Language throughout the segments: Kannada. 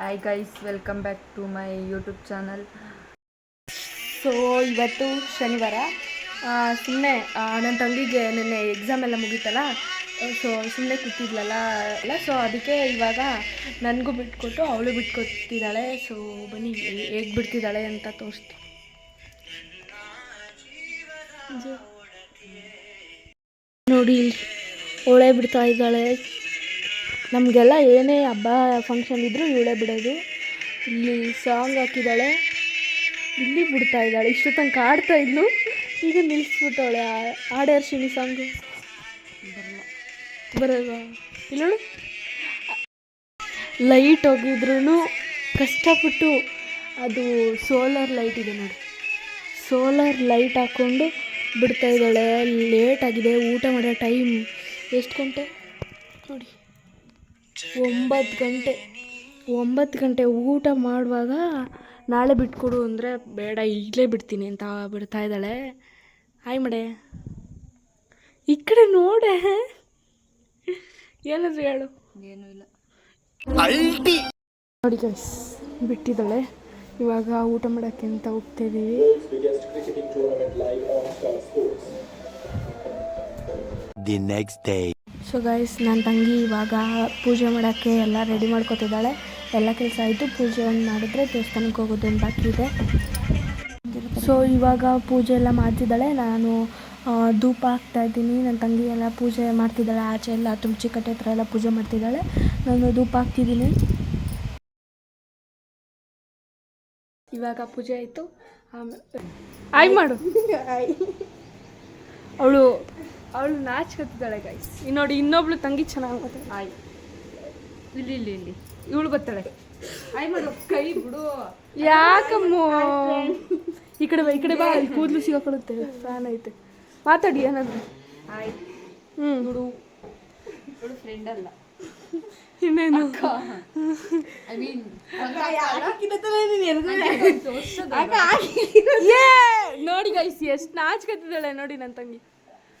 Hi guys welcome back to my YouTube channel so ಇವತ್ತು ಶನಿವಾರ. ಸುಮ್ಮನೆ ನನ್ನ ತಂಗಿಗೆ ನಿನ್ನೆ ಎಕ್ಸಾಮ್ ಎಲ್ಲ ಮುಗೀತಲ್ಲ ಸೊ ಸುಮ್ಮನೆ ಕೂತಿದ್ಲಲ್ಲ ಅಲ್ಲ ಸೊ ಅದಕ್ಕೆ ಇವಾಗ ನನಗೂ ಬಿಟ್ಕೊಟ್ಟು ಅವಳು ಬಿಟ್ಕೊತಿದ್ದಾಳೆ ಸೊ ಬನ್ನಿ ಹೇಗೆ ಬಿಡ್ತಿದ್ದಾಳೆ ಅಂತ ತೋರಿಸ್ತೀನಿ. ನೋಡಿ ಅವಳೇ ಬಿಡ್ತಾ ಇದ್ದಾಳೆ. ನಮಗೆಲ್ಲ ಏನೇ ಹಬ್ಬ ಫಂಕ್ಷನ್ ಇದ್ದರೂ ಇವಳೇ ಬಿಡೋದು. ಇಲ್ಲಿ ಸಾಂಗ್ ಹಾಕಿದ್ದಾಳೆ ಇಲ್ಲಿ ಬಿಡ್ತಾ ಇದ್ದಾಳೆ. ಇಷ್ಟು ತನಕ ಆಡ್ತಾ ಇದ್ಲು. ಈಗ ನಿಲ್ಲಿಸ್ಬಿಟ್ಟವಳೆ ಆಡರ್ಶಿನಿ ಸಾಂಗು ಬರಲ್ವಾ ಇಲ್ಲಳು? ಲೈಟ್ ಹೋಗಿದ್ರು ಕಷ್ಟಪಟ್ಟು ಅದು ಸೋಲಾರ್ ಲೈಟ್ ಇದೆ ನೋಡಿ. ಸೋಲಾರ್ ಲೈಟ್ ಹಾಕ್ಕೊಂಡು ಬಿಡ್ತಾ ಇದ್ದಾಳೆ. ಲೇಟ್ ಆಗಿದೆ. ಊಟ ಮಾಡೋ ಟೈಮ್ ಎಷ್ಟು ಗಂಟೆ? ನೋಡಿ. ಒಂಬತ್ತು ಗಂಟೆ ಒಂಬತ್ತು ಗಂಟೆ ಊಟ ಮಾಡುವಾಗ ನಾಳೆ ಬಿಟ್ಕೊಡು ಅಂದರೆ ಬೇಡ ಈಗಲೇ ಬಿಡ್ತೀನಿ ಅಂತ ಬಿಡ್ತಾ ಇದ್ದಾಳೆ. ಹಾಯ್ ಮಡೆ. ಈ ಕಡೆ ನೋಡೆ. ಏನಾದ್ರು ಹೇಳು. ಏನೂ ಇಲ್ಲ. ನೋಡಿ ಗೈಸ್ ಬಿಟ್ಟಿದ್ದಾಳೆ. ಇವಾಗ ಊಟ ಮಾಡೋಕ್ಕೆ ಅಂತ ಹೋಗ್ತೀವಿ the next day. So guys ನನ್ನ ತಂಗಿ ಇವಾಗ ಪೂಜೆ ಮಾಡೋಕ್ಕೆ ಎಲ್ಲ ರೆಡಿ ಮಾಡ್ಕೋತಿದ್ದಾಳೆ. ಎಲ್ಲ ಕೆಲಸ ಆಯಿತು ಪೂಜೆ ಒಂದು ಮಾಡಿದ್ರೆ ದೇವಸ್ಥಾನಕ್ಕೆ ಹೋಗೋದು ಒಂದು ಬಾಕಿ ಇದೆ ಸೊ ಇವಾಗ ಪೂಜೆ ಎಲ್ಲ ಮಾಡ್ತಿದ್ದಾಳೆ. ನಾನು ಧೂಪ ಹಾಕ್ತಾ ಇದ್ದೀನಿ. ನನ್ನ ತಂಗಿ ಎಲ್ಲ ಪೂಜೆ ಮಾಡ್ತಿದ್ದಾಳೆ. ಆಚೆ ಎಲ್ಲ ತುಳಸಿ ಕಟ್ಟೆ ಹತ್ರ ಎಲ್ಲ ಪೂಜೆ ಮಾಡ್ತಿದ್ದಾಳೆ. ನಾನು ಧೂಪ ಹಾಕ್ತಿದ್ದೀನಿ. ಇವಾಗ ಪೂಜೆ ಆಯಿತು. ಆಮೇಲೆ ಆಯ್ ಮಾಡು. ಅವಳು ಅವಳು ನಾಚ್ಕೊತಿದ್ದಾಳೆ ಗೈಸ್ ಇನ್ನು ನೋಡಿ ಇನ್ನೊಬ್ಳು ತಂಗಿ ಚೆನ್ನಾಗಿ ಬರ್ತಾಳೆ ಆಯ್ ಇಲ್ಲಿ ಇಲ್ಲಿ ಇಲ್ಲಿ. ಇವಳು ಬರ್ತಾಳೆ ಆಯ್ ಮಾಡು ಕೈ ಬಿಡು. ಯಾಕಮ್ಮ? ಈ ಕಡೆ ಬಾ ಈ ಕಡೆ ಬಾ ಅಲ್ಲಿ ಕೂದಲು ಸಿಗಾಕೊಳ್ಳುತ್ತೆ ಫ್ಯಾನ್ ಐತೆ. ಮಾತಾಡಿ ಏನಾದ್ರು ಹಾಯ್. ಹ್ಞೂ ಬಿಡು ಇವಳು ಫ್ರೆಂಡ್ ಅಲ್ಲ. ಇನ್ನೇನು? ಐ ಮೀನ್ ಏ! ನೋಡಿ ಗೈಸ್ ಎಷ್ಟು ನಾಚ್ಕತ್ತಿದ್ದಾಳೆ ನೋಡಿ ನನ್ನ ತಂಗಿ.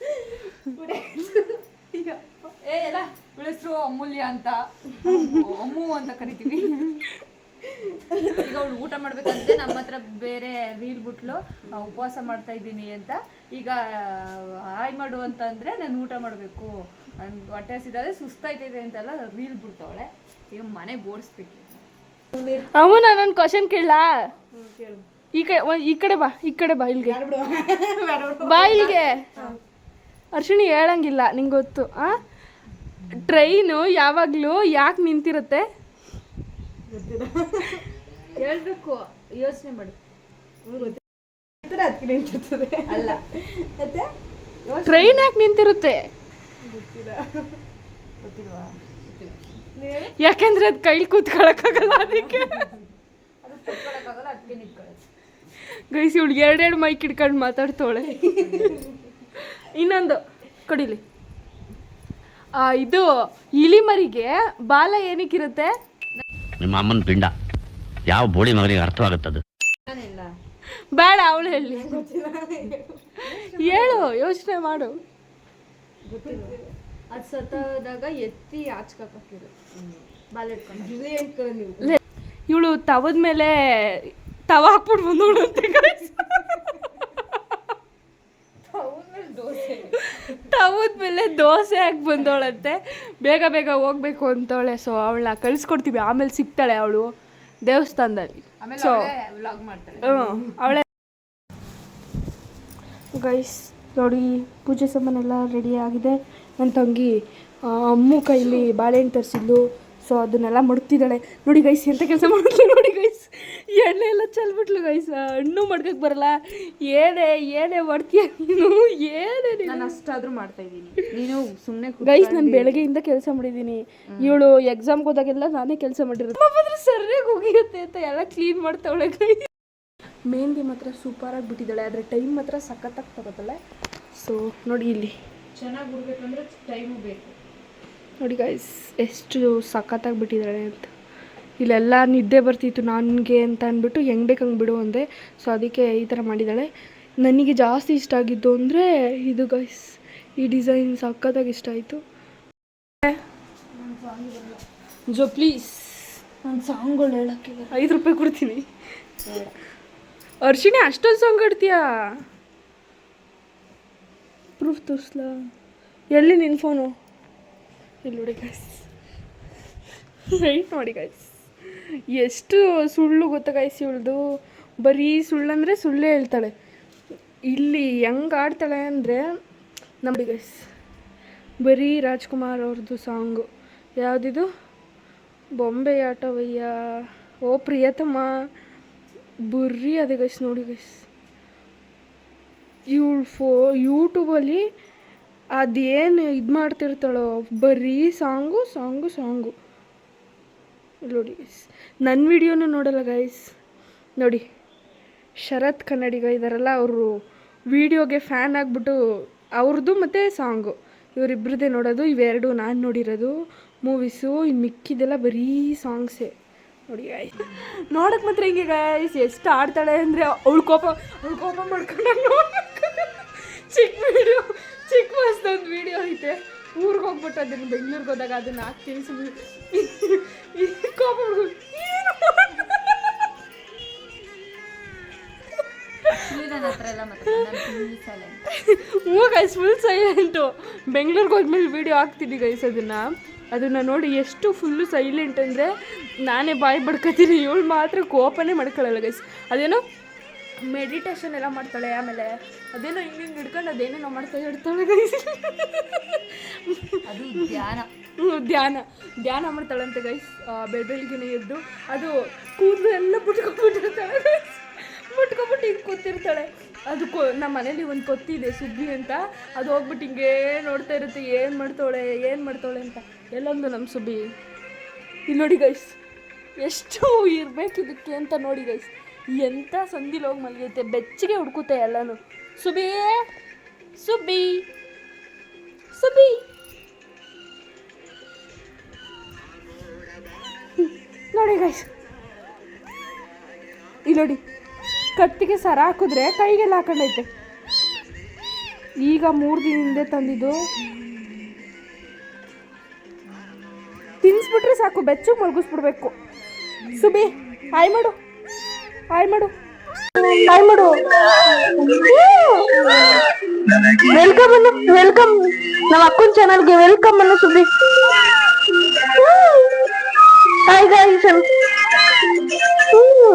ಏ ಎಲ್ಲ ಇವಳ ಹೆಸರು ಅಮೂಲ್ಯ ಅಂತ. ಅಮ್ಮು ಅಂತ ಕರಿತೀವಿ. ಈಗ ಅವಳು ಊಟ ಮಾಡ್ಬೇಕಂದ್ರೆ ನಮ್ಮ ಹತ್ರ ಬೇರೆ ರೀಲ್ ಬಿಟ್ಲು. ಉಪವಾಸ ಮಾಡ್ತಾ ಇದ್ದೀನಿ ಅಂತ. ಈಗ ಹಾಯ್ ಮಾಡು ಅಂತ ಅಂದ್ರೆ ನಾನು ಊಟ ಮಾಡಬೇಕು. ನನ್ ಹೊಟ್ಟೆ ಹಸಿದಾದ್ರೆ ಸುಸ್ತಾಯ್ತೈತೆ ಅಂತೆಲ್ಲ ರೀಲ್ ಬಿಡ್ತಾವಳೆ ಈಗ ಮನೆ ಓಡಿಸ್ಬೇಕು ಅಮ್ಮ ನಾನು ಕ್ವಶನ್ ಕೇಳಲಾ? ಈ ಕಡೆ ಈ ಕಡೆ ಬಾ ಈ ಕಡೆ ಬಾ ಇಲ್ಲಿಗೆ ಬಾ ಇಲ್ಲಿಗೆ ಅರ್ಶಿಣಿ ಹೇಳಂಗಿಲ್ಲ ನಿಂಗೆ ಗೊತ್ತು ಆ? ಟ್ರೈನು ಯಾವಾಗಲೂ ಯಾಕೆ ನಿಂತಿರುತ್ತೆ? ಹೇಳಬೇಕು ಯೋಚನೆ ಮಾಡಿ. ಅಲ್ಲ. ಟ್ರೈನ್ ಯಾಕೆ ನಿಂತಿರುತ್ತೆ? ಗೊತ್ತಿಲ್ವಾ? ಯಾಕೆಂದ್ರೆ ಅದು ಕೈಲಿ ಕೂತ್ಕೊಳಕ್ಕಾಗಲ್ಲ ಅದಕ್ಕೆ. ಗೈಸಿ ಹುಡುಗಿ ಎರಡೆರಡು ಮೈಕ್ ಹಿಡ್ಕೊಂಡು ಮಾತಾಡ್ತಾಳೆ ಇನ್ನೊಂದು ಕೊಡಿಲಿ. ಆ, ಇದು ಇಲಿಮರಿಗೆ ಬಾಲ ಏನಕ್ಕಿರುತ್ತೆ? ನಿಮ್ಮ ಅಮ್ಮನ ಪಿಂಡ. ಯಾವ ಬೋಳಿ ಮಗನಿಗೆ ಅರ್ಥವಾಗುತ್ತದು ಬೇಡ ಅವಳು ಹೇಳಿ. ಹೇಳು ಯೋಚನೆ ಮಾಡು. ಅದು ಸತ್ತೋದಾಗ ಎತ್ತಿ ಆಚ್ಕಾಕಿರು ಬಾಲ ಇವಳು ತವದ ಮೇಲೆ ತವ ಹಾಕ್ಬಿಟ್ಟು ಬಂದವಳು ತವದ ಮೇಲೆ ದೋಸೆ ಹಾಕಿ ಬಂದವಳಂತೆ. ಬೇಗ ಬೇಗ ಹೋಗ್ಬೇಕು ಅಂತವಳೆ. ಸೊ ಅವಳನ್ನ ಕಳಿಸ್ಕೊಡ್ತೀವಿ. ಆಮೇಲೆ ಸಿಗ್ತಾಳೆ ಅವಳು ದೇವಸ್ಥಾನದಲ್ಲಿ. ಸೊ ಮಾಡ್ತಾಳೆ. ಅವಳೆ. ಗೈಸ್ ನೋಡಿ ಪೂಜೆ ಸಾಮಾನೆಲ್ಲ ರೆಡಿ ಆಗಿದೆ. ನನ್ನ ತಂಗಿ ಅಮ್ಮು ಕೈಲಿ ಬಾಳೆಹಣ್ಣು ತರಿಸಿದ್ಲು. ಸೊ ಅದನ್ನೆಲ್ಲ ಮಡ್ತಿದ್ದಾಳೆ ನೋಡಿ ಗೈಸ್ ಎಂತ ಕೆಲಸ ಮಾಡಿದ್ಲು ನೋಡಿ. ಗೈಸ್ ಎಣ್ಣೆ ಎಲ್ಲ ಚೆಲ್ಬಿಟ್ಲು ಗೈಸ ಹಣ್ಣು ಮಡ್ಕಕ್ಕೆ ಬರಲ್ಲ. ಏನೇ ಏನೇ ಮಾಡ್ತೀಯ ನೀನು? ಏನೇ ನೀನು? ಅಷ್ಟಾದ್ರೂ ಮಾಡ್ತಾ ಇದ್ದೀನಿ. ನೀನು ಸುಮ್ಮನೆ ಗೈಸ್ ನಾನು ಬೆಳಗ್ಗೆಯಿಂದ ಕೆಲಸ ಮಾಡಿದ್ದೀನಿ. ಇವಳು ಎಕ್ಸಾಮ್ಗೆ ಹೋದಾಗೆಲ್ಲ ನಾನೇ ಕೆಲಸ ಮಾಡಿರೋದು. ಸರಿಯಾಗಿ ಹೋಗಿರುತ್ತೆ ಅಂತ ಎಲ್ಲ ಕ್ಲೀನ್ ಮಾಡ್ತಾವಳೆ ಗೈಸ್ ಮೆಹಂದಿ ಮಾತ್ರ ಸೂಪರಾಗಿ ಬಿಟ್ಟಿದ್ದಾಳೆ ಆದರೆ ಟೈಮ್ ಮಾತ್ರ ಸಖತ್ತಾಗಿ ತಗೋತಾಳೆ. ಸೊ ನೋಡಿ ಇಲ್ಲಿ. ಚೆನ್ನಾಗಿ ಬಿಡ್ಬೇಕಂದ್ರೆ ಟೈಮು ಬೇಕು. ನೋಡಿ ಗೈಸ್ ಎಷ್ಟು ಸಖತ್ತಾಗಿ ಬಿಟ್ಟಿದ್ದಾಳೆ ಅಂತ. ಇಲ್ಲೆಲ್ಲ ನಿದ್ದೆ ಬರ್ತಿತ್ತು ನನಗೆ ಅಂತ ಅಂದ್ಬಿಟ್ಟು ಹೆಂಗೆ ಬೇಕು ಹಂಗೆ ಬಿಡು ಅಂದೆ. ಸೊ ಅದಕ್ಕೆ ಈ ಥರ ಮಾಡಿದ್ದಾಳೆ ನನಗೆ ಜಾಸ್ತಿ ಇಷ್ಟ ಆಗಿದ್ದು ಅಂದರೆ ಇದು ಗೈಸ್ ಈ ಡಿಸೈನ್ ಸಖತ್ತಾಗಿ ಇಷ್ಟ ಆಯಿತು. ಜೋ ಪ್ಲೀಸ್ ನಾನು ಸಾಂಗ್ಗಳು ಹೇಳೋಕ್ಕೆ ಐದು ರೂಪಾಯಿ ಕೊಡ್ತೀನಿ. ಅರ್ಶಿಣಿ ಅಷ್ಟೊಂದು ಸಾಂಗ್ ಆಡ್ತೀಯಾ ಪ್ರೂಫ್ ತೋರಿಸ್ಲಾ? ಎಲ್ಲಿ ನಿನ್ನ ಫೋನು ಇಲ್ಲಿ ನೋಡಿ ಗೈಸ್ ವೆಯ್ಟ್ ನೋಡಿ ಗೈಸ್ ಎಷ್ಟು ಸುಳ್ಳು ಗೊತ್ತಾ ಗೈಸ್ ಇವಳ್ದು? ಬರೀ ಸುಳ್ಳಂದರೆ ಸುಳ್ಳೇ ಹೇಳ್ತಾಳೆ. ಇಲ್ಲಿ ಹೆಂಗೆ ಆಡ್ತಾಳೆ ಅಂದರೆ ನಮಗೆ ಬರೀ ರಾಜ್ಕುಮಾರ್ ಅವ್ರದ್ದು ಸಾಂಗು ಯಾವುದಿದು? ಬೊಂಬೆ ಆಟವಯ್ಯ, ಓ ಪ್ರಿಯತಮ. ಬುರ್ರಿ ಅದೇ ಗೈಸ್ ನೋಡಿ ಗೈಸ್ ಇವಳು ಫೋ ಯೂಟ್ಯೂಬಲ್ಲಿ ಅದೇನು ಇದು ಮಾಡ್ತಿರ್ತಾಳೋ, ಬರೀ ಸಾಂಗು ಸಾಂಗು ಸಾಂಗು ನೋಡಿ ನನ್ನ ವಿಡಿಯೋನೂ ನೋಡಲ್ಲ ಗೈಸ್ ನೋಡಿ, ಶರತ್ ಕನ್ನಡಿಗ ಇದ್ದಾರಲ್ಲ ಅವರು ವಿಡಿಯೋಗೆ ಫ್ಯಾನ್ ಆಗಿಬಿಟ್ಟು ಅವ್ರದ್ದು ಮತ್ತು ಸಾಂಗು. ಇವರಿಬ್ರದ್ದೇ ನೋಡೋದು, ಇವೆರಡು ನಾನು ನೋಡಿರೋದು, ಮೂವೀಸು ಇನ್ನು ಮಿಕ್ಕಿದೆಲ್ಲ ಬರೀ ಸಾಂಗ್ಸೇ. ನೋಡಿ ಗಾಯ್ಸ್ ನೋಡಕ್ಕೆ ಮಾತ್ರ ಹಿಂಗೆ ಗಾಯ್ಸ್ ಎಷ್ಟು ಆಡ್ತಾಳೆ ಅಂದರೆ ಅವಳು ಕೋಪ ಅವಳು ಕೋಪ ಮಾಡ್ಕೊಂಡು ಚಿಕ್ಕ ವಿಡಿಯೋ ಚಿಕ್ಕ ವಯಸ್ಸದೊಂದು ವಿಡಿಯೋ ಐತೆ. ಊರಿಗೆ ಹೋಗ್ಬಿಟ್ಟು ಅದನ್ನು ಬೆಂಗಳೂರಿಗೆ ಹೋದಾಗ ಅದನ್ನ ಹಾಕ್ತೀನಿ ಸುಮ್ಮನೆ ಕೋಪ ಹ್ಞೂ ಗೈಸ್ ಫುಲ್ ಸೈಲೆಂಟು ಬೆಂಗ್ಳೂರಿಗೆ ಹೋದ್ಮೇಲೆ ವೀಡಿಯೋ ಹಾಕ್ತೀನಿ ಗೈಸ್ ಅದನ್ನು. ಅದನ್ನು ನೋಡಿ ಎಷ್ಟು ಫುಲ್ಲು ಸೈಲೆಂಟ್ ಅಂದರೆ ನಾನೇ ಬಾಯಿ ಬಡ್ಕೋತೀನಿ. ಇವಳು ಮಾತ್ರ ಕೋಪನೇ ಮಾಡ್ಕೊಳ್ಳಲ್ಲ ಗೈಸ್ ಅದೇನೋ ಮೆಡಿಟೇಷನ್ ಎಲ್ಲ ಮಾಡ್ತಾಳೆ ಆಮೇಲೆ ಅದೇನೋ ಹಿಂಗೆ ಹಿಂಗೆ ಹಿಡ್ಕೊಂಡು ಅದೇನೇನೋ ಮಾಡ್ತಾ ಇರ್ತಾಳೆ. ಗೈಸ್ ಅದು ಧ್ಯಾನ. ಹ್ಞೂ ಧ್ಯಾನ. ಧ್ಯಾನ ಮಾಡ್ತಾಳಂತೆ ಗೈಸ್ ಬೆಳ್ ಬೆಳಿಗ್ಗೆ ಎದ್ದು ಅದು ಕೂದಲು ಎಲ್ಲ ಬಿಟ್ಕೊಂಡ್ಬಿಟ್ಟಿರ್ತಾಳೆ ಗೈಸ್ ಬಿಟ್ಕೊಂಡ್ಬಿಟ್ಟು ಹಿಂಗೆ ಕೂತಿರ್ತಾಳೆ. ಅದು ಕೊ ನಮ್ಮ ಮನೇಲಿ ಒಂದು ಕೊತ್ತಿದೆ ಸುದ್ದಿ ಅಂತ. ಅದು ಹೋಗ್ಬಿಟ್ಟು ಹಿಂಗೆ ನೋಡ್ತಾ ಇರುತ್ತೆ ಏನು ಮಾಡ್ತಾಳೆ ಏನು ಮಾಡ್ತಾಳೆ ಅಂತ. ಎಲ್ಲೊಂದು ನಮ್ಮ ಸುಬ್ಬಿ. ಇಲ್ಲಿ ನೋಡಿ ಗೈಸ್ ಎಷ್ಟು ಇರ್ಬೇಕು ಇದಕ್ಕೆ ಅಂತ ನೋಡಿ ಗೈಸ್ ಎಂಥ ಸಂದಿಲ್ ಹೋಗಿ ಮಲಗೈತೆ ಬೆಚ್ಚಗೆ ಹುಡ್ಕುತ್ತೆ ಎಲ್ಲನೂ ಸುಬಿ ಸುಬ್ಬಿ ಸುಬ್ಬಿ ನೋಡಿ ಗೈಸ್ ಇಲ್ಲಿ ನೋಡಿ ಕತ್ತಿಗೆ ಸರ ಹಾಕಿದ್ರೆ ಕೈಗೆಲ್ಲ ಹಾಕೊಂಡೈತೆ ಈಗ ಮೂರು ದಿನ ಹಿಂದೆ ತಂದಿದ್ದು ತಿನ್ಸ್ಬಿಟ್ರೆ ಸಾಕು ಬೆಚ್ಚಗೆ ಮಲಗಿಸ್ಬಿಡ್ಬೇಕು ಸುಬಿ ಹಾಯ್ ಮಾಡು ಹಾಯ್ ಮಾಡು. ಹಾಯ್ ಮಾಡು. ವೆಲ್ಕಮ್ ಅನ್ನು ವೆಲ್ಕಮ್ ನಮ್ಮ ಅಕ್ಕನ ಚಾನಲ್ಗೆ ವೆಲ್ಕಮ್ ಅನ್ನು ಸುದ್ದಿ. ಹಾಯ್ ಗಾಯ್ಸ್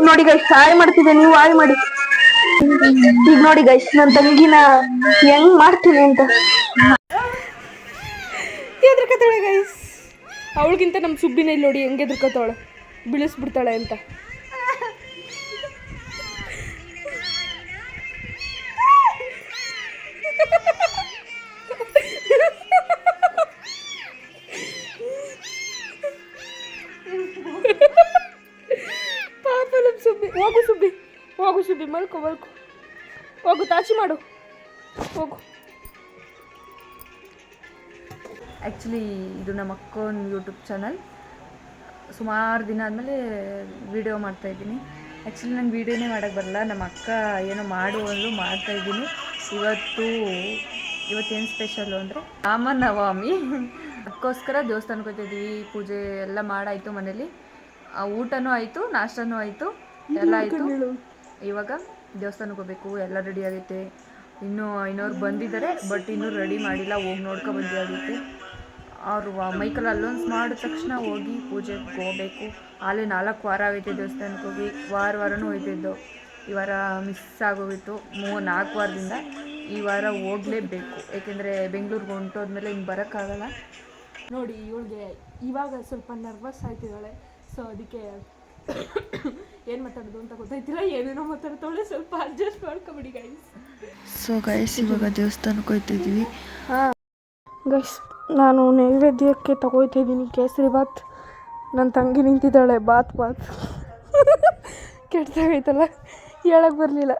ನೋಡಿ ಗೈಸ್ ಹಾಯ್ ಮಾಡ್ತಿದ್ದೆ ನೀವು ಹಾಯ್ ಮಾಡಿ. ಈಗ ನೋಡಿ ಗೈಸ್ ನನ್ನ ತಂಗಿನ ಹೆಂಗ್ ಮಾಡ್ತೀನಿ ಅಂತ. ಎದ್ರಕತ್ತಾಳೆ ಗೈಸ್ ಅವಳಿಗಿಂತ ನಮ್ಮ ಸುಬ್ಬಿನ ಇಲ್ಲಿ ನೋಡಿ ಹೆಂಗೆ ಎದ್ರಕತ್ತಾಳೆ ಬಿಳಿಸ್ಬಿಡ್ತಾಳೆ ಅಂತ. ಪಾಪ ನಮ್ಮ ಸುಬ್ಬಿ, ಹೋಗು ಹೋಗು ಸುಬ್ಬಿ, ಮಲ್ಕೊ ಮಲ್ಕೊ. ಹೋಗು, ತಾಚಿ ಮಾಡು. ಹೋಗು. ಆ್ಯಕ್ಚುಲಿ ಇದು ನಮ್ಮ ಅಕ್ಕನ ಯೂಟ್ಯೂಬ್ ಚಾನಲ್ ಸುಮಾರು ದಿನ ಆದಮೇಲೆ ವಿಡಿಯೋ ಮಾಡ್ತಾಯಿದ್ದೀನಿ ಆ್ಯಕ್ಚುಲಿ ನಂಗೆ ವೀಡಿಯೋನೇ ಮಾಡೋಕ್ಕೆ ಬರಲ್ಲ. ನಮ್ಮ ಅಕ್ಕ ಏನೋ ಮಾಡುವಲ್ಲೂ ಮಾಡ್ತಾಯಿದ್ದೀನಿ ಇವತ್ತು ಇವತ್ತೇನು ಸ್ಪೆಷಲ್ಲು ಅಂದರೆ ರಾಮನವಮಿ ಅದಕ್ಕೋಸ್ಕರ ದೇವಸ್ಥಾನಕ್ಕೆ ಹೋಗ್ತಿದ್ವಿ ಪೂಜೆ ಎಲ್ಲ ಮಾಡಾಯಿತು ಮನೇಲಿ. ಊಟನೂ ಆಯಿತು ನಾಷ್ಟನೂ ಆಯಿತು ಎಲ್ಲ ಆಯಿತು. ಇವಾಗ ದೇವಸ್ಥಾನಕ್ಕೆ ಹೋಗ್ಬೇಕು ಎಲ್ಲ ರೆಡಿ ಆಗೈತೆ. ಇನ್ನೂ ಇನ್ನೋರು ಬಂದಿದ್ದಾರೆ ಬಟ್ ಇನ್ನೂ ರೆಡಿ ಮಾಡಿಲ್ಲ ಹೋಗಿ ನೋಡ್ಕೊ ಬಂದಿ ಆಗುತ್ತೆ ಅವರು ಮೈಕಲ್ ಅಲ್ಲೊನ್ಸ್ ಮಾಡಿದ ತಕ್ಷಣ ಹೋಗಿ ಪೂಜೆಗೆ ಹೋಗ್ಬೇಕು. ಅಲ್ಲಿ ನಾಲ್ಕು ವಾರ ಆಗೈತೆ ದೇವಸ್ಥಾನಕ್ಕೆ ಹೋಗಿ ವಾರ ವಾರನೂ ಹೋಯ್ತಿದ್ದು ಈ ವಾರ ಮಿಸ್ ಆಗೋಗಿತ್ತು. ಮೂ ನಾಲ್ಕು ವಾರದಿಂದ ಈ ವಾರ ಹೋಗಲೇಬೇಕು. ಏಕೆಂದರೆ ಬೆಂಗಳೂರಿಗೆ ಹೊಂಟೋದ್ಮೇಲೆ ಹಿಂಗೆ ಬರೋಕ್ಕಾಗಲ್ಲ. ನೋಡಿ ಇವಳಿಗೆ ಇವಾಗ ಸ್ವಲ್ಪ ನರ್ವಸ್ ಆಯ್ತಿದ್ದಾಳೆ ಸೊ ಅದಕ್ಕೆ ಏನು ಮಾತಾಡೋದು ಅಂತ ಗೊತ್ತಾಯ್ತಿಲ್ಲ. ಏನೇನೋ ಮಾತಾಡ್ತಾಳೆ ಸ್ವಲ್ಪ ಅಡ್ಜಸ್ಟ್ ಮಾಡ್ಕೊಬಿಡಿ ಗೈಸ್ ಸೊ ಗೈಸ್ ಇವಾಗ ದೇವಸ್ಥಾನಕ್ಕೆ ಹೋಗ್ತಿದ್ದೀವಿ ಗೈಸ್ ನಾನು ನೈವೇದ್ಯಕ್ಕೆ ತಗೋಯ್ತಾ ಇದ್ದೀನಿ. ಕೇಸರಿ ಬಾತ್. ನನ್ನ ತಂಗಿ ನಿಂತಿದ್ದಾಳೆ. ಬಾತ್ ಬಾತ್. ಕೆಟ್ಟದಾಗೈತಲ್ಲ. ಹೇಳಕ್ಕೆ ಬರಲಿಲ್ಲ.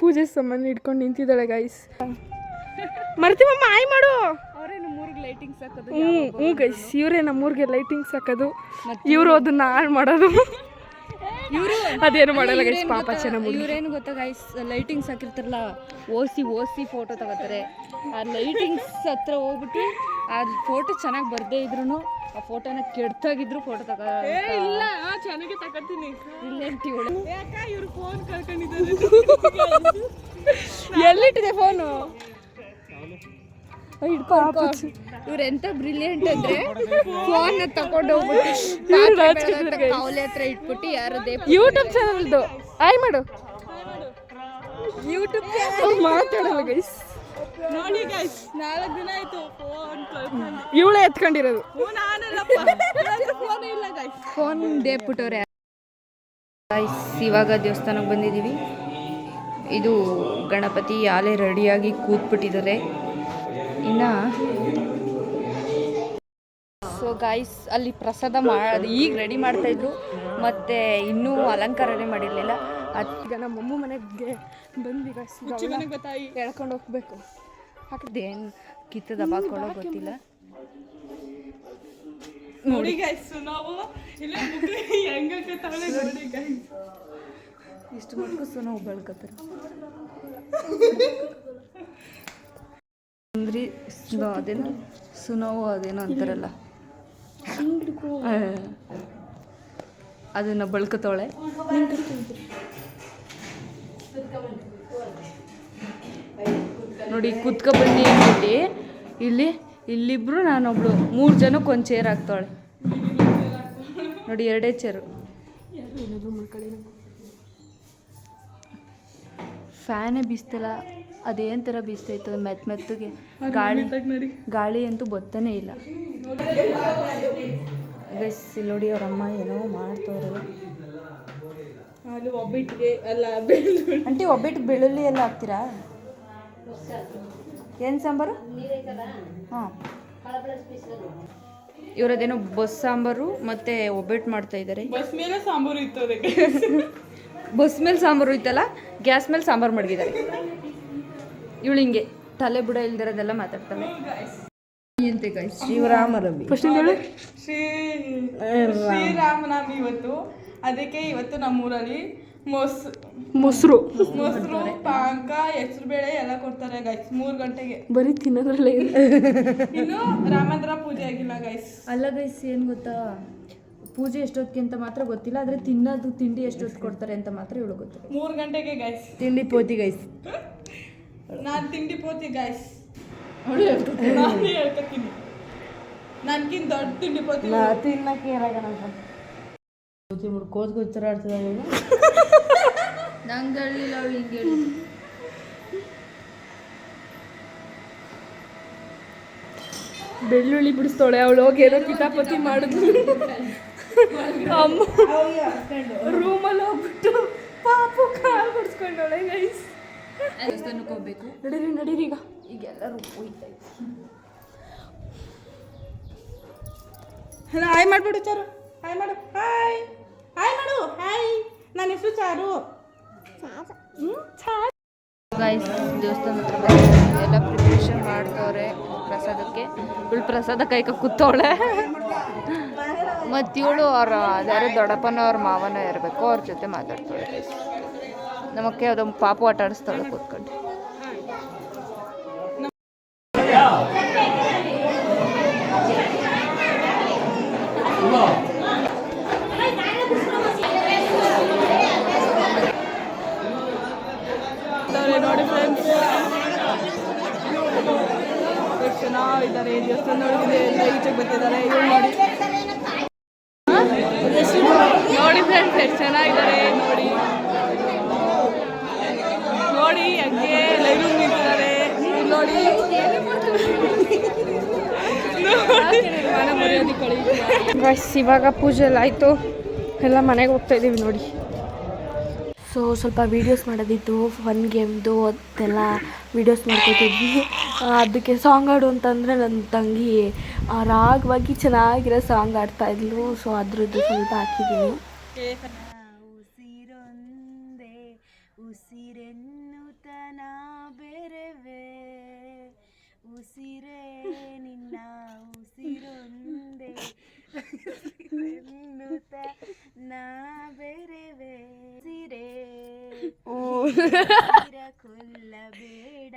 ಪೂಜೆ ಸಾಮಾನು ಇಟ್ಕೊಂಡು ನಿಂತಿದ್ದಾಳೆ ಗೈಸ್ ಮರ್ತೀವಮ್ಮ ಆಯ್ ಮಾಡು. ಹ್ಞೂ ಹ್ಞೂ ಗೈಸ್ ಇವರೇ ನಮ್ಮೂರಿಗೆ ಲೈಟಿಂಗ್ಸ್ ಹಾಕೋದು ಇವರು ಅದನ್ನ ಹಾಳು ಮಾಡೋದು. ಇವರು ಅದೇನು ಮಾಡಲ್ಲ ಗೈಸ್ ಪಾಪ ಚೆನ್ನಾಗಿ ಇವ್ರೇನು ಗೊತ್ತಾ ಗೈಸ್ ಲೈಟಿಂಗ್ಸ್ ಹಾಕಿರ್ತಾರಲ್ಲ ಓಸಿ ಓಸಿ ಫೋಟೋ ತಗೋತಾರೆ. ಆ ಲೈಟಿಂಗ್ಸ್ ಹತ್ರ ಹೋಗ್ಬಿಟ್ಟು ಆ ಫೋಟೋ ಚೆನ್ನಾಗಿ ಬರ್ದೇ ಇದ್ರು ಆ ಫೋಟೋನ ಕೆಡ್ತಾಗಿದ್ರು ಫೋಟೋ ತಗ ಇಲ್ಲ ಚೆನ್ನಾಗಿ ತಗೋತೀನಿ ಇವಳು ಯಾಕ ಇವ್ರು ಫೋನ್ ಕಳ್ಕೊಂಡಿದ್ದಾರೆ. ಎಲ್ಲಿಟ್ಟಿದೆ ಫೋನು ಹಿಡ್ಕೊ ಇವ್ರು ಎಂತ ಬ್ರಿಲಿಯಂಟ್ ಅಂದ್ರೆ ಫೋನ್ ತಕೊಂಡು ಹೋಗ್ಬಿಟ್ಟು ಕಾವಲೆ ಹತ್ರ ಇಟ್ಬಿಟ್ಟು ಯಾರು ಯೂಟ್ಯೂಬ್ ಚಾನಲ್ದು ಆಯ್ ಮಾಡು. ಯೂಟ್ಯೂಬ್ ಮಾತಾಡಲ್ಲ ಗೈಸ್ ನೋಡಿ ಗೈಸ್ ನಾಲ್ಕು ದಿನ ಆಯ್ತು ಫೋನ್ ಇವಳೇ ಎತ್ಕೊಂಡಿರೋದು. ಫೋನ್ ಇಲ್ಲ ಗೈಸ್ ಫೋನ್ ದೇಪ್ಬಿಟ್ಟವ್ರೆ ಇವಾಗ ದೇವಸ್ಥಾನಕ್ಕೆ ಬಂದಿದ್ದೀವಿ. ಇದು ಗಣಪತಿ ಆಲೆ ರೆಡಿಯಾಗಿ ಕೂತ್ಬಿಟ್ಟಿದ್ದಾರೆ. ಇನ್ನು ಸೊ ಗಾಯ್ಸ್ ಅಲ್ಲಿ ಪ್ರಸಾದ ಮಾ ಈಗ ರೆಡಿ ಮಾಡ್ತಾಯಿದ್ರು ಮತ್ತು ಇನ್ನೂ ಅಲಂಕಾರನೇ ಮಾಡಿರಲಿಲ್ಲ. ಈಗ ನಮ್ಮ ಅಮ್ಮ ಮನೆಗೆ ಬಂದು ಈಗ ಮನೆಗೆ ಗೊತ್ತಾಯಿ ಎಳ್ಕೊಂಡು ಹೋಗ್ಬೇಕು. ಏನು ಕಿತ್ತದ ಬಾಕೊಳ್ಳೋ ಗೊತ್ತಿಲ್ಲ. ನೋಡಿ. ಗೈಸ್ ನಾವು ಇಲ್ಲ ತಗೊಳ್ಳಿ ನೋಡಿ ಗೈಸ್ ಇಷ್ಟು ಮಟ್ಕು ಸುನೋ ಬೆಳ್ಕತ್ತಾರೆ ಅಂದ್ರಿ ಅದೇನು ಸುನೋವು ಅದೇನೋ ಅಂತಾರಲ್ಲ. ಅದನ್ನ ಬಳ್ಕತವಳೆ. ನೋಡಿ ಕುತ್ಕ ಬನ್ನಿ ಅಂದ್ಬಿಟ್ಟು ಇಲ್ಲಿ ಇಲ್ಲಿಬ್ರು ನಾನೊಬ್ಳು. ಮೂರು ಜನಕ್ಕೆ ಒಂದು ಚೇರ್ ಹಾಕ್ತಾಳೆ. ನೋಡಿ ಎರಡೇ ಚೇರು ಫ್ಯಾನೇ ಬೀಸ್ತಿಲ್ಲ. ಅದೇನ್ ಥರ ಬೀಸ್ತೈತೆ ಮೆತ್ತ ಮೆತ್ತಗೆ. ಗಾಳಿ ಗಾಳಿ ಅಂತೂ ಬತ್ತಾನೇ ಇಲ್ಲ. ಗೈಸ್ ಇಲ್ಲಿ ನೋಡಿ ಅವ್ರ ಅಮ್ಮ ಏನೋ ಮಾಡ್ತವ್ರೆ. ಒಬ್ಬಿಟ್ಟಿಗೆ ಅಲ್ಲ ಅಂಟಿ ಆಂಟಿ ಒಬ್ಬಿಟ್ಟು ಬೆಳ್ಳುಳ್ಳಿ ಎಲ್ಲ ಹಾಕ್ತೀರಾ? ಏನು ಸಾಂಬಾರು? ಹಾಂ. ಇವರದೇನೋ ಬಸ್ ಸಾಂಬಾರು ಮತ್ತೆ ಒಬ್ಬಟ್ಟು ಮಾಡ್ತಾ ಇದ್ದಾರೆ. ಬಸ್ ಮೇಲೆ ಸಾಂಬಾರು ಇತ್ತು ಅದಕ್ಕೆ ಬಸ್ ಮೇಲೆ ಸಾಂಬಾರು ಇತ್ತಲ್ಲ ಗ್ಯಾಸ್ ಮೇಲೆ ಸಾಂಬಾರು ಮಡಗಿದ್ದಾರೆ ಇವಳು ಹಿಂಗೆ ತಲೆ ಬುಡ ಇಲ್ದಿರೋದೆಲ್ಲ ಮಾತಾಡ್ತಾಳೆ. ಎಂತೆ ಗೈಸ್ ಶಿವರಾಮರವಿ ಫಸ್ಟ್ ಹೇಳು. ಶ್ರೀ ಶ್ರೀರಾಮನವಮಿ ಇವತ್ತು. ಅದಕ್ಕೆ ಇವತ್ತು ನಮ್ಮೂರಲ್ಲಿ ಮೊಸ್ ಮೊಸರು. ಮೊಸರು ಪಾಕ ಹೆಸರು ಬೇಳೆ ಎಲ್ಲ ಕೊಡ್ತಾರೆ ಗೈಸ್ ಮೂರು ಗಂಟೆಗೆ. ಬರೀ ತಿನ್ನೋದ್ರಲ್ಲೇ ಇಲ್ಲ. ಇನ್ನು ರಾಮಂದ್ರ ಪೂಜೆ ಆಗಿಲ್ಲ ಗೈಸ್ ಅಲ್ಲ ಗೈಸ್ ಏನು ಗೊತ್ತಾ? ಪೂಜೆ ಎಷ್ಟೊತ್ತಿಗೆ ಅಂತ ಮಾತ್ರ ಗೊತ್ತಿಲ್ಲ ಆದರೆ ತಿನ್ನೋದು ತಿಂಡಿ ಎಷ್ಟೊತ್ತು ಕೊಡ್ತಾರೆ ಅಂತ ಮಾತ್ರ ಇವಳು ಗೊತ್ತು ಮೂರು ಗಂಟೆಗೆ ಗೈಸ್ ತಿಂಡಿ ಪೋತಿ ಗೈಸ್ ನಾನು ತಿಂಡಿ ಪೋತಿ ಗೈಸ್ ನಾನು ಹೇಳ್ಕೊತೀನಿ ನನಗಿಂತ ದೊಡ್ಡ ತಿಂಡಿ ಪೋತಿ ತಿನ್ನಕ್ಕೆ ಕೋದ್ ಗೊತ್ತರ ಆಡ್ತದ ನಂಗೆ ಹೇಳಿಲ್ಲ ಅವಳು ಹಿಂಗೆ ಬೆಳ್ಳುಳ್ಳಿ ಬಿಡಿಸ್ತಾಳೆ ಅವಳು ಹೋಗಿ ಏನೋ ಕಿತಾಪತಿ ಮಾಡಿದ್ಲು ಅಮ್ಮ ರೂಮಲ್ಲಿ ಹೋಗ್ಬಿಟ್ಟು ಪಾಪು ಕಾಲು ಬಿಡಿಸ್ಕೊಂಡವಳೆ ಗೈಸ್ ದೇವಸ್ಥಾನಕ್ಕೆ ಹೋಗ್ಬೇಕು. ನಡೀರಿ ನಡೀರಿ ಈಗ. ಈಗ ಎಲ್ಲರೂ ಹೋಯ್ತಾ ಹಾಯ್ ಮಾಡ್ಬಿಡು ಚಾರು. ಹಾಯ್ ಮಾಡು. ಹಾಯ್. ಹಾಯ್ ಮಾಡು. ಹಾಯ್. ನನ್ನ ಹೆಸರು ಚಾರು. ಗೈಸ್ ದೇವಸ್ಥಾನ. ಎಲ್ಲ ಪ್ರಿಪ್ರೇಷನ್ ಮಾಡ್ತವ್ರೆ ಪ್ರಸಾದಕ್ಕೆ. ಇವಳು ಪ್ರಸಾದ ಕೈಕ ಕೂತವಳೆ. ಮತ್ತೆ ಇವಳು ಅವ್ರ ಯಾರೋ ದೊಡ್ಡಪ್ಪನ ಅವ್ರ ಮಾವನ ಇರಬೇಕು, ಅವ್ರ ಜೊತೆ ಮಾತಾಡ್ತಾಳೆ. ನಮಕ್ಕೆ ಅದೊಂದು ಪಾಪು ಆಟ ಆಡಿಸ್ತಾಳೆ ಕೂತ್ಕೊಂಡು ನೋಡಿ ಫ್ರೆಂಡ್ಸ್ ಎಷ್ಟು ಚೆನ್ನಾಗಿದ್ದಾರೆ ದೇವಸ್ಥಾನ ಒಳಗಿದೆ ಎಲ್ಲ ಈಚೆಗೆ ಬರ್ತಿದ್ದಾರೆ ಇವ್ರು ನೋಡಿ ನೋಡಿ ಫ್ರೆಂಡ್ಸ್ ಎಷ್ಟು ಚೆನ್ನಾಗಿದ್ದಾರೆ ನೋಡಿ ನೋಡಿ ಹಂಗೆ ಲೈವ್ ನಿಂತಿದ್ದಾರೆ ಇವ್ರು ನೋಡಿ ಗೈಸ್ ಇವಾಗ ಪೂಜೆ ಎಲ್ಲ ಆಯಿತು. ಎಲ್ಲ ಮನೆಗೆ ಹೋಗ್ತಾ ಇದ್ದೀವಿ ನೋಡಿ. ಸೊ ಸ್ವಲ್ಪ ವೀಡಿಯೋಸ್ ಮಾಡೋದಿತ್ತು ಫನ್ ಗೇಮ್ದು ಅದೆಲ್ಲ ವೀಡಿಯೋಸ್ ಮಾಡ್ಕೊತಿದ್ವಿ. ಅದಕ್ಕೆ ಸಾಂಗ್ ಹಾಡು ಅಂತಂದರೆ ನನ್ನ ತಂಗಿ ರಾಗವಾಗಿ ಚೆನ್ನಾಗಿರೋ ಸಾಂಗ್ ಆಡ್ತಾಯಿದ್ಲು ಸೊ ಅದ್ರದ್ದು ಸ್ವಲ್ಪ ಹಾಕಿದ್ದೀನಿ. ನಾ ಬೆರೆವೆ ಕೊಲ್ಲಬೇಡ.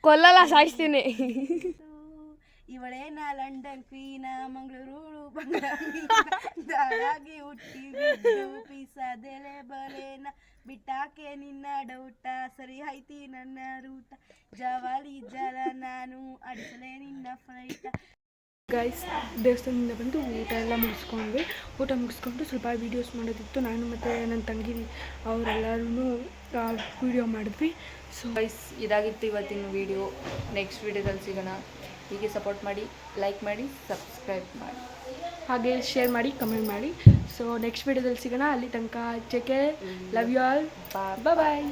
ಕೊಲ್ಲಲ್ಲ ಸಾಯಿಸ್ತೀನಿ. ಇವಳೇನ ಲಂಡನ್ ಕ್ವೀನ ಮಂಗಳೂರು ಬಂಗಾಳಿ ಹುಟ್ಟಿ ಪೀಸದೆಲೆ ಬಲೇನ ಬಿಟ್ಟಾಕೆ ನಿನ್ನ ಡೌಟ. ಸರಿ ಐತಿ ನನ್ನ ರೂಟ. ಜವಾಲಿ ಜಲ ನಾನು ಅಡಿಸಲೇ ನಿನ್ನ ಫ್ಲೈಟ ಗೈಸ್ ದೇವಸ್ಥಾನದಿಂದ ಬಂದು ಊಟ ಎಲ್ಲ ಮುಗಿಸ್ಕೊಂಡ್ವಿ. ಊಟ ಮುಗಿಸ್ಕೊಂಡು ಸ್ವಲ್ಪ ವೀಡಿಯೋಸ್ ಮಾಡೋದಿತ್ತು. ನಾನು ಮತ್ತು ನನ್ನ ತಂಗಿ ಅವರೆಲ್ಲರೂ ವೀಡಿಯೋ ಮಾಡಿದ್ವಿ. ಸೊ ಗೈಸ್ ಇದಾಗಿತ್ತು ಇವತ್ತಿನ ವಿಡಿಯೋ ನೆಕ್ಸ್ಟ್ ವೀಡಿಯೋದಲ್ಲಿ ಸಿಗೋಣ. ಹೀಗೆ ಸಪೋರ್ಟ್ ಮಾಡಿ ಲೈಕ್ ಮಾಡಿ ಸಬ್ಸ್ಕ್ರೈಬ್ ಮಾಡಿ. ಹಾಗೆ ಶೇರ್ ಮಾಡಿ ಕಮೆಂಟ್ ಮಾಡಿ. ಸೊ ನೆಕ್ಸ್ಟ್ ವೀಡಿಯೋದಲ್ಲಿ ಸಿಗೋಣ. ಅಲ್ಲಿ ತನಕ ಚೆಕೆ love you all bye bye